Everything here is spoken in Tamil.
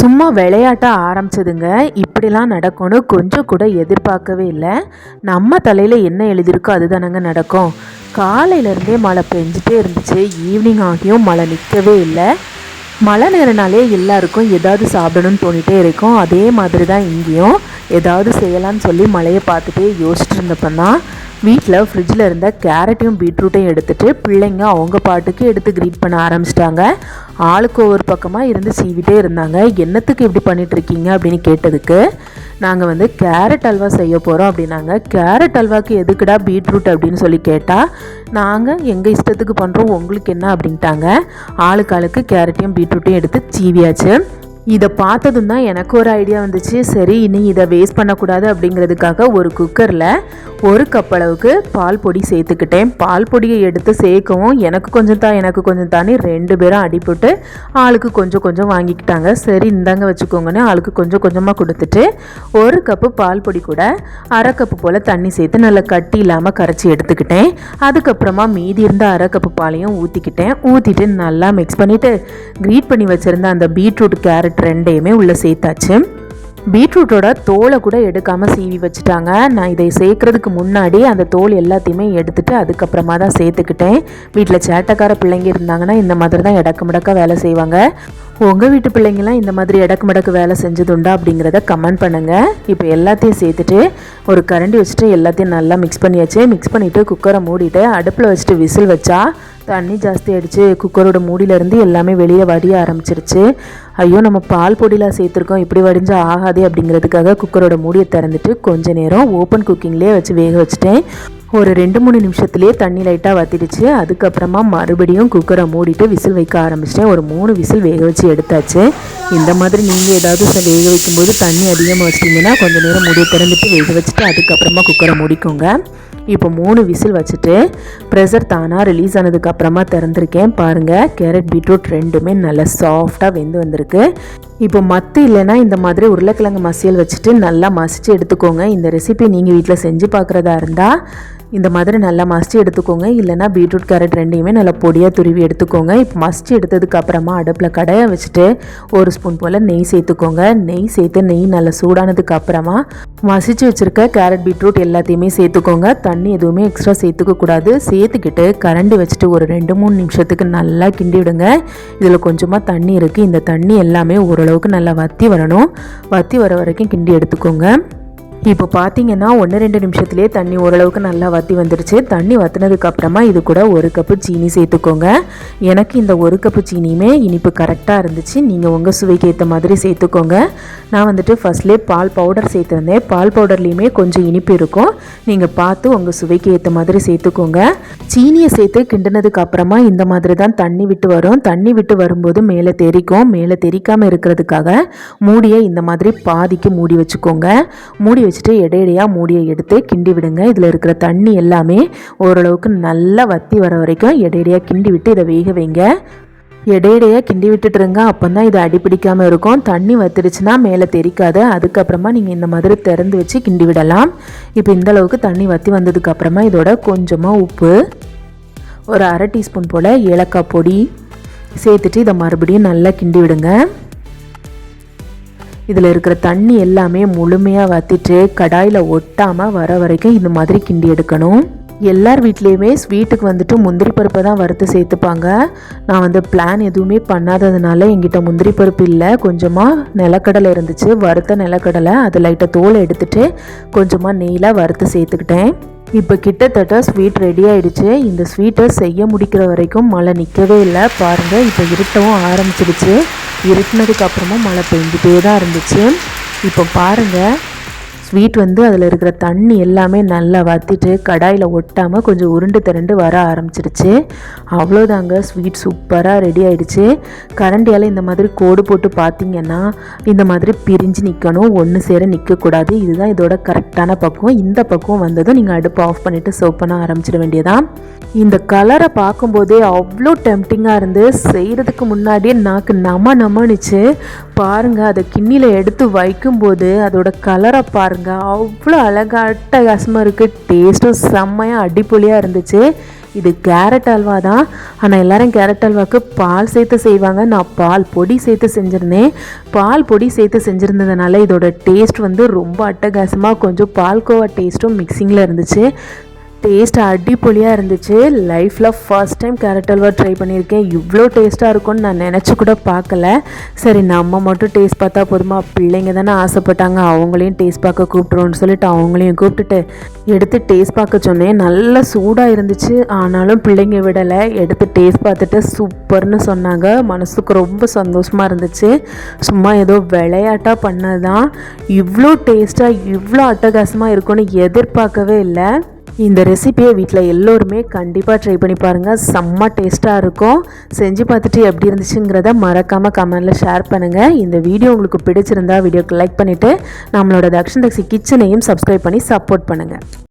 சும்மா விளையாட்ட ஆரம்பிச்சதுங்க. இப்படிலாம் நடக்கும்னு கொஞ்சம் கூட எதிர்பார்க்கவே இல்லை. நம்ம தலையில் என்ன எழுதியிருக்கோ அதுதானங்க நடக்கும். காலையிலேருந்தே மழை பெஞ்சிட்டே இருந்துச்சு. ஈவினிங் ஆகியும் மழை நிற்கவே இல்லை. மழை நேரனாலே எல்லாருக்கும் ஏதாவது சாப்பிடணும்னு தோணிகிட்டே இருக்கும். அதே மாதிரி தான் இங்கேயும். ஏதாவது செய்யலான்னு சொல்லி மழையை பார்த்துட்டே யோசிச்சுட்டு இருந்தப்போ தான் வீட்டில் ஃப்ரிட்ஜில் இருந்த கேரட்டையும் பீட்ரூட்டையும் எடுத்துகிட்டு பிள்ளைங்க அவங்க பாட்டுக்கு எடுத்து க்ரீட் பண்ண ஆரம்பிச்சிட்டாங்க. ஆளுக்கு ஒவ்வொரு பக்கமாக இருந்து சீவிட்டே இருந்தாங்க. என்னத்துக்கு இப்படி பண்ணிகிட்ருக்கீங்க அப்படின்னு கேட்டதுக்கு நாங்கள் வந்து கேரட் அல்வா செய்ய போகிறோம் அப்படின்னாங்க. கேரட் அல்வாக்கு எதுக்குடா பீட்ரூட் அப்படின்னு சொல்லி கேட்டால் நாங்கள் எங்கள் இஷ்டத்துக்கு பண்ணுறோம் உங்களுக்கு என்ன? அப்படின்ட்டாங்க. ஆளுக்கு ஆளுக்கு கேரட்டையும் பீட்ரூட்டையும் எடுத்து சீவியாச்சு. இதை பார்த்ததும் தான் எனக்கு ஒரு ஐடியா வந்துச்சு. சரி இனி இதை வேஸ்ட் பண்ணக்கூடாது அப்படிங்கிறதுக்காக ஒரு குக்கரில் ஒரு கப் அளவுக்கு பால் பொடி சேர்த்துக்கிட்டேன். பால் பொடியை எடுத்து சேர்க்கவும் எனக்கு கொஞ்சம் தான் எனக்கு கொஞ்சம் தானே ரெண்டு பேரும் அடிபட்டு ஆளுக்கு கொஞ்சம் கொஞ்சம் வாங்கிக்கிட்டாங்க. சரி இந்தாங்க வச்சுக்கோங்கன்னு ஆளுக்கு கொஞ்சம் கொஞ்சமாக கொடுத்துட்டு ஒரு கப்பு பால் பொடி கூட அரை கப்பு போல் தண்ணி சேர்த்து நல்லா கட்டி இல்லாமல் கரைச்சி எடுத்துக்கிட்டேன். அதுக்கப்புறமா மீதி இருந்த அரை கப்பு பாலையும் ஊற்றிக்கிட்டேன் ஊற்றிட்டு நல்லா மிக்ஸ் பண்ணிவிட்டு க்ரீட் பண்ணி வச்சுருந்த அந்த பீட்ரூட் கேரட் ரெண்டையுமே உள்ளே சேர்த்தாச்சு. பீட்ரூட்டோட தோலை கூட எடுக்காமல் சீவி வச்சுட்டாங்க. நான் இதை சேர்க்குறதுக்கு முன்னாடி அந்த தோல் எல்லாத்தையுமே எடுத்துட்டு அதுக்கப்புறமா தான் சேர்த்துக்கிட்டேன். வீட்டில் சேட்டக்கார பிள்ளைங்க இருந்தாங்கன்னா இந்த மாதிரி தான் இடக்கு முடக்க வேலை செய்வாங்க. உங்கள் வீட்டு பிள்ளைங்களாம் இந்த மாதிரி இடக்கு மடக்கு வேலை செஞ்சதுண்டா அப்படிங்கிறத கமெண்ட் பண்ணுங்கள் இப்போ எல்லாத்தையும் சேர்த்துட்டு ஒரு கரண்டி வச்சுட்டு எல்லாத்தையும் நல்லா மிக்ஸ் பண்ணியாச்சு. மிக்ஸ் பண்ணிவிட்டு குக்கரை மூடிட்டு அடுப்பில் வச்சுட்டு விசில் வச்சா தண்ணி ஜாஸ்தி ஆகிடுச்சு குக்கரோட மூடியிலேருந்து எல்லாமே வெளியே வடிய ஆரம்பிச்சிருச்சு. ஐயோ நம்ம பால் பொடியில் சேர்த்துருக்கோம் இப்படி வடிஞ்சா ஆகாதே அப்படிங்கிறதுக்காக குக்கரோட மூடியை திறந்துட்டு கொஞ்ச நேரம் ஓப்பன் குக்கிங்லேயே வச்சு வேக வச்சுட்டேன். ஒரு ரெண்டு மூணு நிமிஷத்துலேயே தண்ணி லைட்டாக வத்திடுச்சு. அதுக்கப்புறமா மறுபடியும் குக்கரை மூடிட்டு விசில் வைக்க ஆரம்பிச்சிட்டேன். ஒரு மூணு விசில் வேக வச்சு எடுத்தாச்சு. இந்த மாதிரி நீங்கள் ஏதாவது வேக வைக்கும்போது தண்ணி அதிகமாக வச்சிட்டிங்கன்னா கொஞ்சம் நேரம் மூடியை திறந்துட்டு வேக வச்சுட்டு அதுக்கப்புறமா குக்கரை முடிக்கோங்க. இப்போ மூணு விசில் வச்சுட்டு ப்ரெஷர் தானாக ரிலீஸ் ஆனதுக்கப்புறமா திறந்துருக்கேன். பாருங்கள் கேரட் பீட்ரூட் ரெண்டுமே நல்லா சாஃப்டாக வெந்து வந்திருக்கு. இப்போ மத்து இல்லைன்னா இந்த மாதிரி உருளைக்கிழங்கு மசியல் வச்சுட்டு நல்லா மசிச்சு எடுத்துக்கோங்க. இந்த ரெசிபி நீங்கள் வீட்டில் செஞ்சு பார்க்குறதா இருந்தால் இந்த மாதிரி நல்லா மசிச்சு எடுத்துக்கோங்க. இல்லைனா பீட்ரூட் கேரட் ரெண்டையுமே நல்லா பொடியாக துருவி எடுத்துக்கோங்க. இப்போ மசிச்சு எடுத்ததுக்கப்புறமா அடுப்பில் கடையை வச்சுட்டு ஒரு ஸ்பூன் போல் நெய் சேர்த்துக்கோங்க. நெய் சேர்த்து நெய் நல்லா சூடானதுக்கு அப்புறமா மசிச்சு வச்சுருக்க கேரட் பீட்ரூட் எல்லாத்தையுமே சேர்த்துக்கோங்க. தண்ணி எதுவுமே எக்ஸ்ட்ரா சேர்த்துக்க கூடாது. சேர்த்துக்கிட்டு கரண்டி வச்சுட்டு ஒரு ரெண்டு மூணு நிமிஷத்துக்கு நல்லா கிண்டி விடுங்க. இதில் கொஞ்சமாக தண்ணி இருக்குது இந்த தண்ணி எல்லாமே ஓரளவுக்கு நல்லா வற்றி வரணும். வற்றி வர வரைக்கும் கிண்டி எடுத்துக்கோங்க. இப்போ பார்த்தீங்கன்னா ஒன்று ரெண்டு நிமிஷத்துலேயே தண்ணி ஓரளவுக்கு நல்லா வற்றி வந்துடுச்சு தண்ணி வற்றினதுக்கப்புறமா இது கூட ஒரு கப்பு சீனி சேர்த்துக்கோங்க. எனக்கு இந்த ஒரு கப்பு சீனியுமே இனிப்பு கரெக்டாக இருந்துச்சு. நீங்கள் உங்கள் சுவைக்கு ஏற்ற மாதிரி சேர்த்துக்கோங்க. நான் வந்துட்டு ஃபஸ்ட்லேயே பால் பவுடர் சேர்த்துருந்தேன். பால் பவுடர்லேயுமே கொஞ்சம் இனிப்பு இருக்கும். நீங்கள் பார்த்து உங்கள் சுவைக்கு ஏற்ற மாதிரி சேர்த்துக்கோங்க. சீனியை சேர்த்து கிண்டினதுக்கு அப்புறமா இந்த மாதிரி தான் தண்ணி விட்டு வரும். தண்ணி விட்டு வரும்போது மேலே தெரிக்கும். மேலே தெரிக்காமல் இருக்கிறதுக்காக மூடியை இந்த மாதிரி பாதிக்கு மூடி வச்சுக்கோங்க. மூடி வச்சுட்டு இடையிடையாக மூடியை எடுத்து கிண்டி விடுங்க. இதில் இருக்கிற தண்ணி எல்லாமே ஓரளவுக்கு நல்லா வத்தி வர வரைக்கும் இடையிடையாக கிண்டி விட்டு இதை வேக வைங்க. இடையிடையாக கிண்டி விட்டுட்டுருங்க அப்போ தான் இது அடிப்பிடிக்காமல் இருக்கும். தண்ணி வத்திடுச்சுன்னா மேலே தெரிக்காது. அதுக்கப்புறமா நீங்கள் இந்த மாதிரி திறந்து வச்சு கிண்டி விடலாம். இப்போ இந்த அளவுக்கு தண்ணி வற்றி வந்ததுக்கப்புறமா இதோட கொஞ்சமாக உப்பு ஒரு அரை டீஸ்பூன் போல் ஏலக்காய் பொடி சேர்த்துட்டு இதை மறுபடியும் நல்லா கிண்டி விடுங்க. இதில் இருக்கிற தண்ணி எல்லாமே முழுமையாக வற்றிட்டு கடாயில் ஒட்டாமல் வர வரைக்கும் இந்த மாதிரி கிண்டி எடுக்கணும். எல்லார் வீட்லேயுமே ஸ்வீட்டுக்கு வந்துட்டு முந்திரி பருப்பை தான் வறுத்து சேர்த்துப்பாங்க. நான் வந்து பிளான் எதுவுமே பண்ணாததுனால எங்கிட்ட முந்திரி பருப்பு இல்லை. கொஞ்சமாக நிலக்கடலை இருந்துச்சு. வறுத்த நிலக்கடலை அது லைட்டாக தோலை எடுத்துட்டு கொஞ்சமாக நெய்யில் வறுத்து சேர்த்துக்கிட்டேன். இப்போ கிட்டத்தட்ட ஸ்வீட் ரெடி ஆயிடுச்சு. இந்த ஸ்வீட்டை செய்ய முடிக்கிற வரைக்கும் மழை நிற்கவே இல்லை. பாருங்கள் இப்போ இருட்டவும் ஆரம்பிச்சிடுச்சு. இருட்டினதுக்கப்புறமும் மழை பெஞ்சிட்டே தான் இருந்துச்சு. இப்போ பாருங்கள் ஸ்வீட் வந்து அதில் இருக்கிற தண்ணி எல்லாமே நல்லா வத்திட்டு கடாயில் ஒட்டாமல் கொஞ்சம் உருண்டு திரண்டு வர ஆரம்பிச்சிருச்சு. அவ்வளோதாங்க ஸ்வீட் சூப்பராக ரெடி ஆகிடுச்சு கரண்டியால் இந்த மாதிரி கோடு போட்டு பார்த்தீங்கன்னா இந்த மாதிரி பிரிஞ்சு நிற்கணும் ஒன்று சேர நிற்கக்கூடாது இதுதான் இதோட கரெக்டான பக்குவம். இந்த பக்குவம் வந்ததும் நீங்கள் அடுப்பு ஆஃப் பண்ணிவிட்டு சோப் பண்ண ஆரம்பிச்சிட வேண்டியதான் இந்த கலரை பார்க்கும்போதே அவ்வளோ டெம்டிங்காக இருந்து செய்கிறதுக்கு முன்னாடியே நாக்கு நம நமனுச்சு பாருங்கள் அதை கிண்ணியில் எடுத்து வைக்கும்போது அதோட கலரை பாருங்கள் அவ்வளோ அழகாக அட்டகாசமாக இருக்குது டேஸ்ட்டும் செம்மையாக அடிப்பொலியாக இருந்துச்சு. இது கேரட் அல்வா தான். ஆனால் எல்லோரும் கேரட் அல்வாக்கு பால் சேர்த்து செய்வாங்க. நான் பால் பொடி சேர்த்து செஞ்சுருந்தேன். பால் பொடி சேர்த்து செஞ்சுருந்ததுனால இதோட டேஸ்ட் வந்து ரொம்ப அட்டகாசமாக கொஞ்சம் பால்கோவா டேஸ்ட்டும் மிக்சிங்கில் இருந்துச்சு. டேஸ்ட் அடிப்பொலியாக இருந்துச்சு. லைஃப்பில் first time carrot halwa try பண்ணியிருக்கேன். இவ்வளோ டேஸ்ட்டாக இருக்கும்னு நான் நினச்சி கூட பார்க்கல. சரி நம்ம மட்டும் டேஸ்ட் பார்த்தா போதுமா? பிள்ளைங்க தானே ஆசைப்பட்டாங்க. அவங்களையும் டேஸ்ட் பார்க்க கூப்பிட்றோன்னு சொல்லிட்டு அவங்களையும் கூப்பிட்டுட்டு எடுத்து டேஸ்ட் பார்க்க சொன்னேன். நல்லா சூடாக இருந்துச்சு. ஆனாலும் பிள்ளைங்க விடலை. எடுத்து டேஸ்ட் பார்த்துட்டு சூப்பர்னு சொன்னாங்க. மனசுக்கு ரொம்ப சந்தோஷமாக இருந்துச்சு. சும்மா ஏதோ விளையாட்டாக பண்ணது தான் இவ்வளோ டேஸ்ட்டாக இவ்வளோ அட்டகாசமாக இருக்கும்னு எதிர்பார்க்கவே இல்லை. இந்த ரெசிபியை வீட்டில் எல்லோருமே கண்டிப்பாக ட்ரை பண்ணி பாருங்கள் செம்ம டேஸ்ட்டாக இருக்கும். செஞ்சு பார்த்துட்டு எப்படி இருந்துச்சுங்கிறத மறக்காமல் கமெண்டில் ஷேர் பண்ணுங்கள் இந்த வீடியோ உங்களுக்கு பிடிச்சிருந்தா வீடியோக்கு லைக் பண்ணிவிட்டு நம்மளோட தக்ஷன் தக்ஷி கிச்சனையும் சப்ஸ்கிரைப் பண்ணி சப்போர்ட் பண்ணுங்கள்